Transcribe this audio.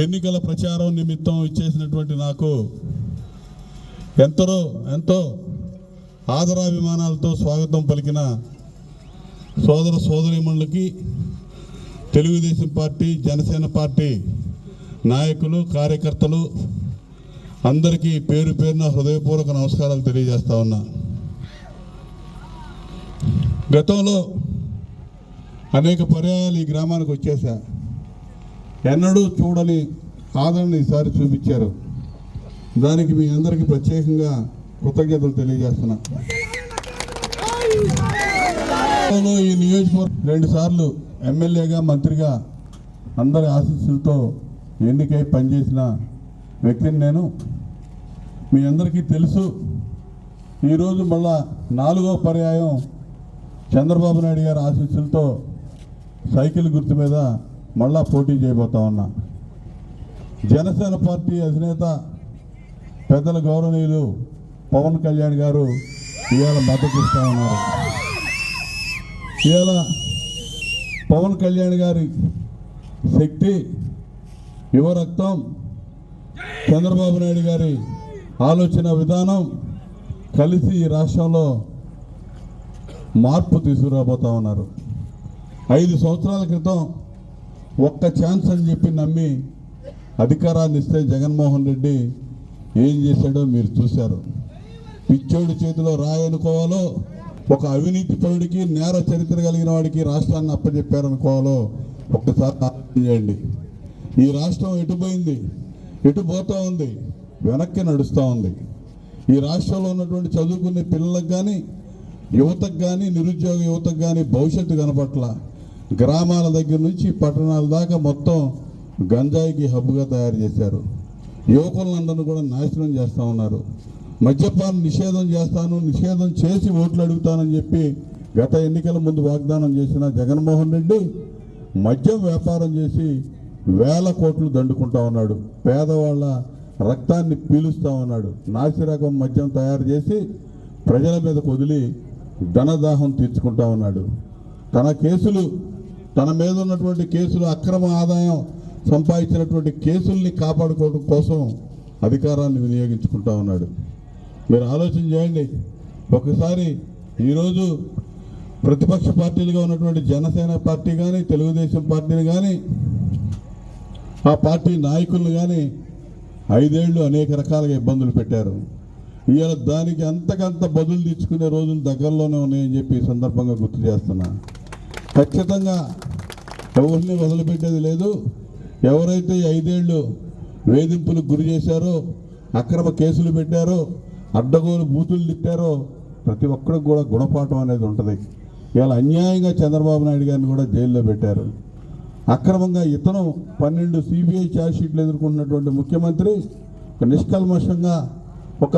ఎన్నికల ప్రచారం నిమిత్తం ఇచ్చేసినటువంటి నాకు ఎంతరో ఎంతో ఆదరాభిమానాలతో స్వాగతం పలికిన సోదర సోదరిమణులకి తెలుగుదేశం పార్టీ జనసేన పార్టీ నాయకులు కార్యకర్తలు అందరికీ పేరు పేరున హృదయపూర్వక నమస్కారాలు తెలియజేస్తా ఉన్నా. గతంలో అనేక పర్యాయాలు ఈ గ్రామానికి వచ్చేసా ఎన్నడూ చూడని ఆదరణ ఈసారి చూపించారు. దానికి మీ అందరికీ ప్రత్యేకంగా కృతజ్ఞతలు తెలియజేస్తున్నా. ఈ నియోజకవర్గం రెండు సార్లు ఎమ్మెల్యేగా మంత్రిగా అందరి ఆశీస్సులతో ఎన్నికై పనిచేసిన వ్యక్తిని నేను. మీ అందరికీ తెలుసు ఈరోజు మళ్ళా నాలుగో పర్యాయం చంద్రబాబు నాయుడు గారి ఆశీస్సులతో సైకిల్ గుర్తు మీద మళ్ళా పోటీ చేయబోతా ఉన్నా. జనసేన పార్టీ అధినేత పెద్దల గౌరవనీయులు పవన్ కళ్యాణ్ గారు ఇవాళ మద్దతు ఇస్తా ఉన్నారు. ఇవాళ పవన్ కళ్యాణ్ గారి శక్తి యువరక్తం చంద్రబాబు నాయుడు గారి ఆలోచన విధానం కలిసి ఈ రాష్ట్రంలో మార్పు తీసుకురాబోతా ఉన్నారు. ఐదు సంవత్సరాల క్రితం ఒక్క ఛాన్స్ అని చెప్పి నమ్మి అధికారాన్ని ఇస్తే జగన్మోహన్ రెడ్డి ఏం చేశాడో మీరు చూశారు. పిచ్చోడి చేతిలో రాయనుకోవాలో ఒక అవినీతి పరుడికి నేర చరిత్ర కలిగిన వాడికి రాష్ట్రాన్ని అప్పచెప్పారనుకోవాలో ఒక్కసారి ఆలోచన చేయండి. ఈ రాష్ట్రం ఎటుపోయింది ఎటు పోతూ ఉంది? వెనక్కి నడుస్తూ ఉంది. ఈ రాష్ట్రంలో ఉన్నటువంటి చదువుకునే పిల్లలకు కానీ యువతకు కానీ నిరుద్యోగ యువతకు కానీ భవిష్యత్తు కనపట్ల. గ్రామాల దగ్గర నుంచి పట్టణాల దాకా మొత్తం గంజాయికి హబ్బుగా తయారు చేశారు. యువకులందరినీ కూడా నాశనం చేస్తూ ఉన్నారు. మద్యపానం నిషేధం చేస్తాను నిషేధం చేసి ఓట్లు అడుగుతానని చెప్పి గత ఎన్నికల ముందు వాగ్దానం చేసిన జగన్మోహన్ రెడ్డి మద్యం వ్యాపారం చేసి వేల కోట్లు దండుకుంటా ఉన్నాడు. పేదవాళ్ళ రక్తాన్ని పీలుస్తా ఉన్నాడు. నాసిరకం మద్యం తయారు చేసి ప్రజల మీదకు వదిలి ధనదాహం తీర్చుకుంటా ఉన్నాడు. తన కేసులు తన మీద ఉన్నటువంటి కేసులు అక్రమ ఆదాయం సంపాదించినటువంటి కేసుల్ని కాపాడుకోవడం కోసం అధికారాన్ని వినియోగించుకుంటా ఉన్నాడు. మీరు ఆలోచన చేయండి. ఒకసారి ఈరోజు ప్రతిపక్ష పార్టీలుగా ఉన్నటువంటి జనసేన పార్టీ కానీ తెలుగుదేశం పార్టీని కానీ ఆ పార్టీ నాయకులను కానీ ఐదేళ్ళు అనేక రకాలుగా ఇబ్బందులు పెట్టారు. ఇవాళ దానికి అంతకంత బదులు తెచ్చుకునే రోజులు దగ్గరలోనే ఉన్నాయని చెప్పి సందర్భంగా గుర్తు చేస్తున్నా. ఖచ్చితంగా ఎవరిని వదిలిపెట్టేది లేదు. ఎవరైతే ఐదేళ్ళు వేధింపులకు గురి చేశారో అక్రమ కేసులు పెట్టారో అడ్డగోలు బూతులు తిట్టారో ప్రతి ఒక్కరికి కూడా గుణపాఠం అనేది ఉంటుంది. ఇవాళ అన్యాయంగా చంద్రబాబు నాయుడు గారిని కూడా జైల్లో పెట్టారు. అక్రమంగా ఇతను పన్నెండు సిబిఐ ఛార్జ్షీట్లు ఎదుర్కొంటున్నటువంటి ముఖ్యమంత్రి ఒక నిష్కల్మషంగా ఒక